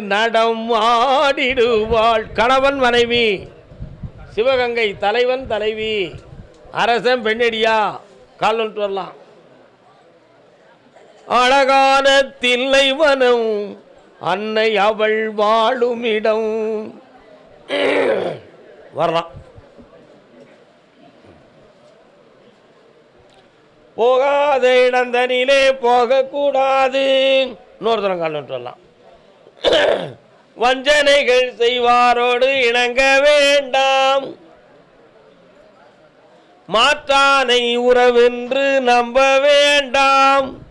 நடம் ஆடிடுவாள் கணவன் மனைவி சிவகங்கை தலைவன் தலைவி அரசன் பெண்ணடியா கால் வந்துட்டு வரலாம். அழகான தில்லைவனம் அன்னை அவள் வாழும் இடம் வரலாம். போகாத இடந்தனிலே போகக்கூடாது. இன்னொரு தரம் கால் வந்துட்டு வரலாம். வஞ்சனைகள் செய்வாரோடு இணங்க வேண்டாம். மாற்றானை உறவென்று நம்ப வேண்டாம்.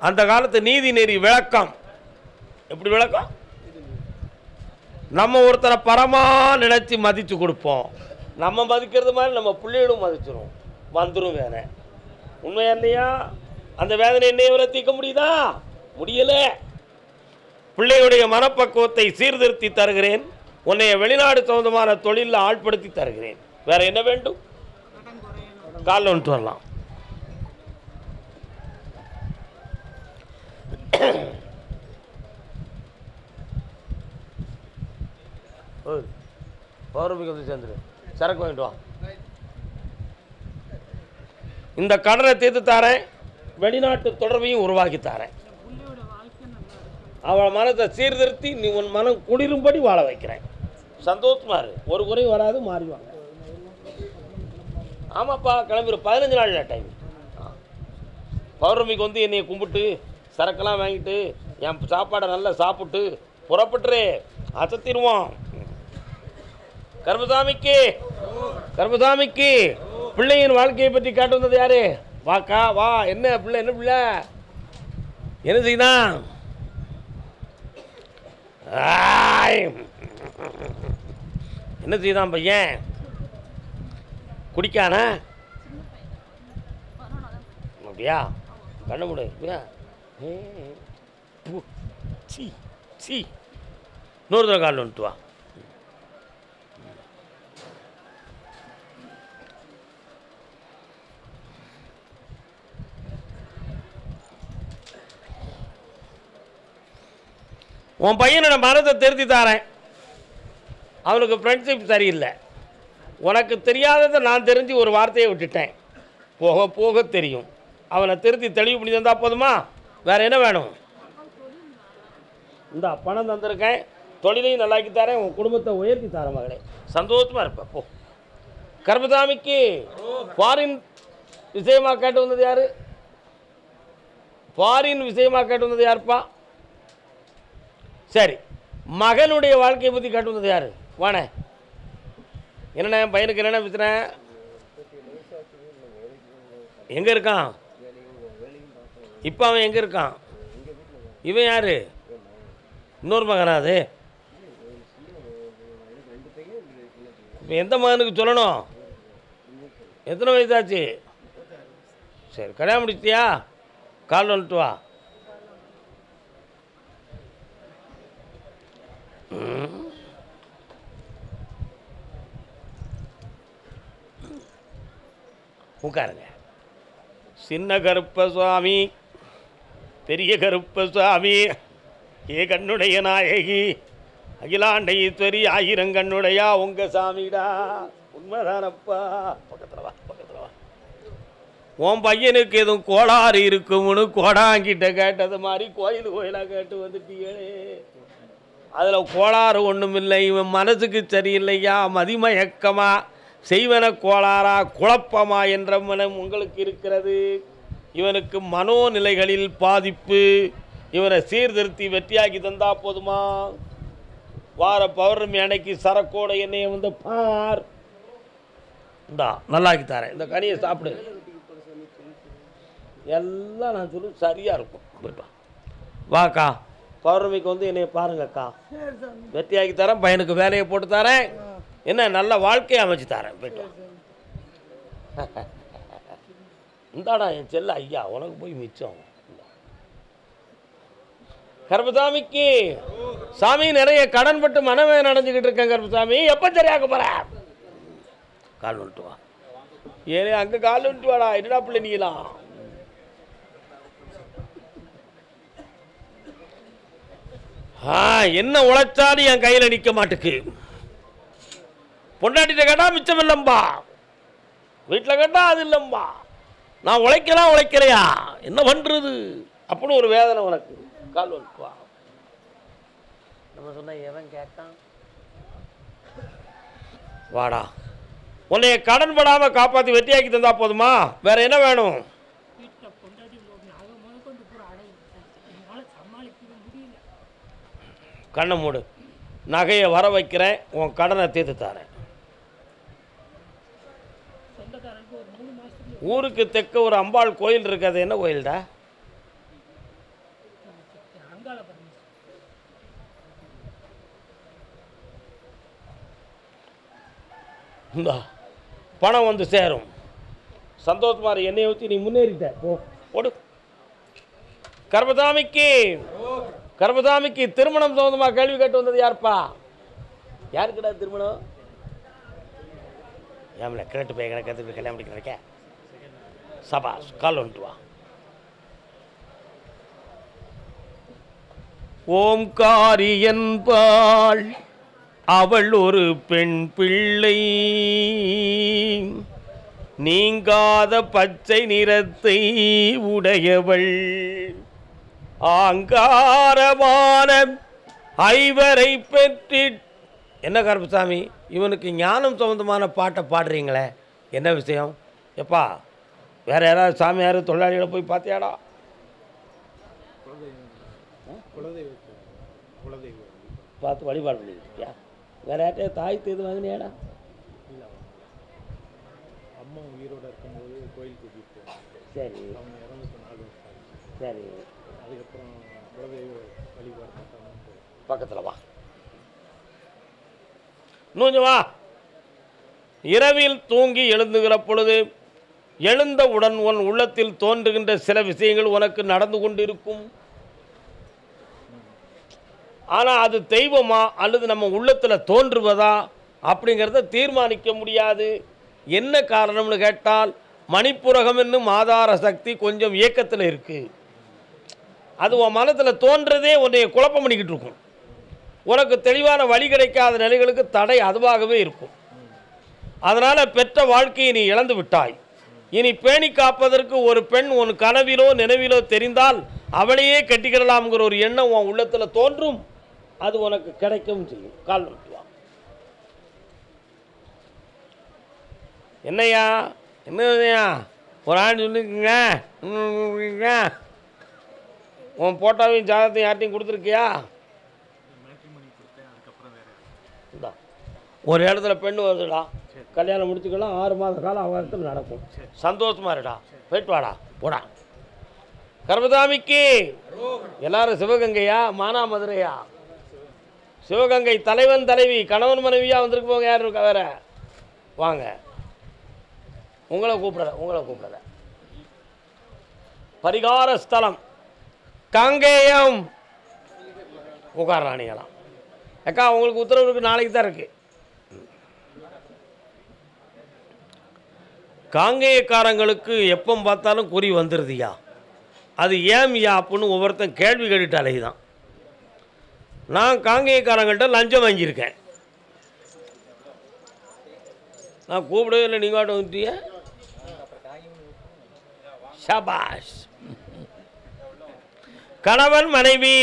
அந்த காலத்து நீதி நெறி விளக்கம். எப்படி விளக்கம்? நம்ம ஒருத்தரை பரமா நினைச்சு மதிச்சு கொடுப்போம். நம்ம மதிக்கிறது மாதிரி நம்ம பிள்ளைகளும் மதிச்சிரும். வந்துடும் வேற. உண்மையா இல்லையா? அந்த வேதனை என்னைய தீர்க்க முடியுதா? முடியலை. பிள்ளையுடைய மனப்பக்குவத்தை சீர்திருத்தி தருகிறேன். உன்னைய வெளிநாடு சம்பந்தமான தொழிலில் ஆட்படுத்தி தருகிறேன். வேற என்ன வேண்டும்? காலில் வந்துட்டு வரலாம். பௌர்ணமிக்கு வந்து சேர்ந்துரு. சரக்கு வாங்கிட்டு வா. இந்த கடனை தீர்த்து தாரேன். வெளிநாட்டு தொடர்பையும் உருவாக்கி தாரேன். அவள் மனத்தை சீர்திருத்தி நீ உன் மனம் குளிரும்படி வாழ வைக்கிறேன். சந்தோஷமா இரு ஒரு குறையும் வராது மாறிவாங்க ஆமாப்பா கிளம்பிடு பதினஞ்சு நாள் டைம் பௌர்ணமிக்கு வந்து என்னை கும்பிட்டு சரக்கெல்லாம் வாங்கிட்டு என் சாப்பாடை நல்லா சாப்பிட்டு புறப்பட்டுரு. அசத்திடுவோம். கர்மசாமிக்கு கர்மசாமிக்கு பிள்ளையின் வாழ்க்கையை பற்றி காட்டு வந்தது யாரு? வாக்கா வா. என்ன பிள்ளை என்ன பிள்ளை? என்ன செய்தான்? என்ன செய்தான் பையன்? குடிக்கானா? அப்படியா? கண்ண முடு அப்படியா ஏ, பு, சீ சீ. இன்னொரு தடவை காலில் வந்துட்டு வா. உன் பையனோட மனதை திருத்தி தாரேன். அவனுக்கு ஃப்ரெண்ட்ஷிப் சரியில்லை. உனக்கு தெரியாததை நான் தெரிஞ்சு ஒரு வார்த்தையை விட்டுட்டேன். போக போக தெரியும். அவனை திருத்தி தெளிவு பண்ணி தந்தால் போதுமா? வேற என்ன வேணும்? இந்த பணம் தந்திருக்கேன். தொழிலையும் நல்லாக்கி தரேன். உன் குடும்பத்தை உயர்த்தி தர மகளே. சந்தோஷமா இருப்ப போ. கர்மசாமிக்கு ஃபாரின் விஷயமா கேட்டு வந்தது யாரு? ஃபாரின் விஷயமா கேட்டு வந்தது யாருப்பா? சரி. மகனுடைய வாழ்க்கையை பற்றி கேட்டு வந்தது யார்? வாணே. என்னண்ணே என் பையனுக்கு என்னென்ன பிரச்சனை? எங்கே இருக்கான்? இப்போ அவன் எங்கே இருக்கான்? இவன் யாரு? இன்னொரு மகனா அது? இப்போ எந்த மகனுக்கு சொல்லணும்? எத்தனை வயசாச்சு? சரி கல்யாணம் முடிச்சிட்டியா? கால் வந்துட்டு வா. உட்காருங்க. சின்ன கருப்ப சுவாமி பெரிய கருப்ப சுவாமி ஏ கண்ணுடைய நாயகி அகிலாண்ட ஈஸ்வரி ஆயிரம் கண்ணுடையா உங்க சாமிடா உண்மைதானப்பா. பக்கத்தில் வா பக்கத்தில் வா. உன் பையனுக்கு எதுவும் கோளாறு இருக்கும்னு கோடாங்கிட்ட கேட்டது மாதிரி கோயில் கோயிலாக கேட்டு வந்துட்டீங்களே. அதில் கோளாறு ஒன்றும் இல்லை இவன் மனசுக்கு சரியில்லையா? மதிமயக்கமா? செய்வன கோளாறா? குழப்பமா என்ற மனம் உங்களுக்கு இருக்கிறது. இவனுக்கு மனோநிலைகளில் பாதிப்பு. இவனை சீர்திருத்தி வெற்றியாக்கி தந்தா போதுமா? வார பௌர்ணமி அன்னைக்கு சரக்கோட என்னைய வந்து பார். இந்தா நல்லாக்கி தரேன். இந்த கனியை சாப்பிடு. எல்லாம் நான் சொல்லு சரியாக இருக்கும். வாக்கா. பௌர்ணமிக்கு வந்து என்னைய பாருங்கக்கா. வெற்றியாக்கி தரேன் பையனுக்கு வேலையை போட்டு தரேன். என்ன நல்ல வாழ்க்கையை அமைச்சு தரேன் போய்ட்டு. இந்தாடா என் செல்ல ஐயா உனக்கு போய் மிச்சம். இந்தா. கருப்பசாமிக்கு சாமி நிறைய கடன் பட்டு மனமே நடந்துக்கிட்டு இருக்கேன் கருப்பசாமி. எப்போ சரியாக்க போற? கால் வந்துட்டு வா. ஏனே அங்கே கால் வந்துட்டு வாடா. என்னடா பிள்ளை நீலாம் என்ன உழைச்சாலும் என் கையில் நிற்க மாட்டுக்கு. பொண்டாட்டிட்ட கேட்டால் மிச்சம் இல்லைம்பா. வீட்டில் கேட்டால் அது இல்லைம்பா. நான் உழைக்கலாம் உழைக்கலையா? என்ன பண்ணுறது அப்படின்னு ஒரு வேதனை உனக்கு. கால் வலிப்பா நம்ம சொன்ன எவன் கேட்டான்? வாடா. உன்னைய கடன் படாமல் காப்பாற்றி வெட்டியாக்கி தந்தா போதுமா? வேற என்ன வேணும்? கண்ணை மூடு. நகையை வர வைக்கிறேன் உன் கடனை தீர்த்து தரேன். ஊருக்கு தெற்க ஒரு அம்பாள் கோயில் இருக்குது என்ன கோயில்டா? இந்தா பணம் வந்து சேரும். சந்தோஷமா என்னை ஊற்றி நீ முன்னேறிட்ட. போ போடு கர்மதாமிக்கு. கர்மதாமிக்கு திருமணம் சம்பந்தமா கேள்வி கேட்டு வந்தது யாருப்பா? யாருக்குடா திருமணம்? ஏம்ல கேட்டு போய் எனக்கு கற்று கல்யாணம் பண்ணிக்கிறக்க சபாஸ் கால் வந்துட்டு வா. ஓம்காரி என்பாள் அவள் ஒரு பெண் பிள்ளை. நீங்காத பச்சை நிறத்தை உடையவள். ஆங்காரமான ஐவரை பெற்றி என்ன கருப்பசாமி இவனுக்கு ஞானம் சம்மந்தமான பாட்டை பாடுறீங்களே? என்ன விஷயம்? எப்பா வேற யாராவது சாமியார் தொழிலாளிகளை போய் பார்த்தியாடா? பார்த்து வழிபாடு பண்ணியிருக்கியா? வேற யார்கிட்டயா தாய் தேது வாங்கினியாடா? அம்மா உயிரோட இருக்கும்போது கோயில் கூட்டிகிட்டு சரி. சரி. அதுக்கப்புறம் குலதெய்வ வழிபாடு பக்கத்தில் வா. நூஞ்சு வா. இரவில் தூங்கி எழுந்துகிற பொழுது எழுந்தவுடன் உன் உள்ளத்தில் தோன்றுகின்ற சில விஷயங்கள் உனக்கு நடந்து கொண்டிருக்கும். ஆனால் அது தெய்வமா அல்லது நம்ம உள்ளத்தில் தோன்றுவதா அப்படிங்கிறத தீர்மானிக்க முடியாது. என்ன காரணம்னு கேட்டால் மணிப்புரகம் என்னும் ஆதார சக்தி கொஞ்சம் இயக்கத்தில் இருக்குது அது உன் மனத்தில் தோன்றதே உன்னைய குழப்பம் பண்ணிக்கிட்டு இருக்கும். உனக்கு தெளிவான வழி கிடைக்காத நிலைகளுக்கு தடை அதுவாகவே இருக்கும். அதனால் பெற்ற வாழ்க்கையை நீ இழந்து விட்டாய். இனி பேணி காப்பதற்கு ஒரு பெண் உன் கனவிலோ நினைவிலோ தெரிந்தால் அவளையே கட்டிக்கிடலாம்ங்கிற ஒரு எண்ணம் உன் உள்ளத்தில் தோன்றும். அது உனக்கு கிடைக்கும் செய்யும். கால் நட்டு வா. என்னய்யா? என்னய்யா? ஒரு ஆண்டு சொல்லிக்கங்க உன் போட்டோவையும் ஜாதகத்தையும் யார்ட்டையும் கொடுத்துருக்கியா? ஒரு இடத்துல பெண்ணு வருதுடா. கல்யாணம் முடிச்சுக்கலாம் ஆறு மாத காலம் அவகாசத்தில் நடக்கும். சந்தோஷமா இருடா. போயிட்டு வாடா போடா. கர்மதாமிக்கு எல்லாரும் சிவகங்கையா? மானாமதுரையா? சிவகங்கை தலைவன் தலைவி கணவன் மனைவியா வந்திருக்கு போங்க யார் இருக்கா வேற? வாங்க. உங்களை கூப்பிடல உங்களை கூப்பிடல. பரிகார ஸ்தலம். காங்கேயம். உட்கார நீங்களாம். அக்கா உங்களுக்கு உத்தரவு இருக்குது நாளைக்கு தான் இருக்குது காங்கேயக்காரங்களுக்கு எப்போ பார்த்தாலும் குறி வந்துடுதுயா அது ஏம்யா அப்புடின்னு ஒவ்வொருத்தன் கேள்வி கேட்டுட்டாலே தான் நான் காங்கேயக்காரங்கள்ட்ட லஞ்சம் வாங்கியிருக்கேன். நான் கூப்பிடவே இல்லை நீங்கள் வாட்ட வந்துட்டிய? சபாஷ் கணவன் மனைவி.